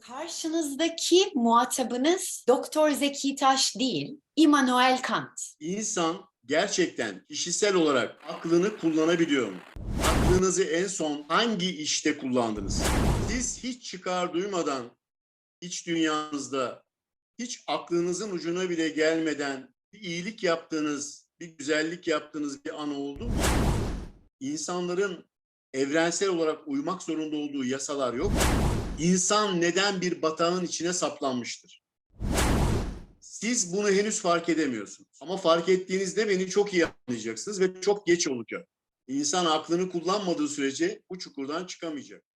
Karşınızdaki muhatabınız Doktor Zeki Taş değil, Immanuel Kant. İnsan gerçekten kişisel olarak aklını kullanabiliyor mu? Aklınızı en son hangi işte kullandınız? Siz hiç çıkar duymadan iç dünyanızda hiç aklınızın ucuna bile gelmeden bir iyilik yaptığınız, bir güzellik yaptığınız bir an oldu mu? İnsanların evrensel olarak uymak zorunda olduğu yasalar yok. İnsan neden bir batağın içine saplanmıştır? Siz bunu henüz fark edemiyorsunuz. Ama fark ettiğinizde beni çok iyi anlayacaksınız ve çok geç olacak. İnsan aklını kullanmadığı sürece bu çukurdan çıkamayacak.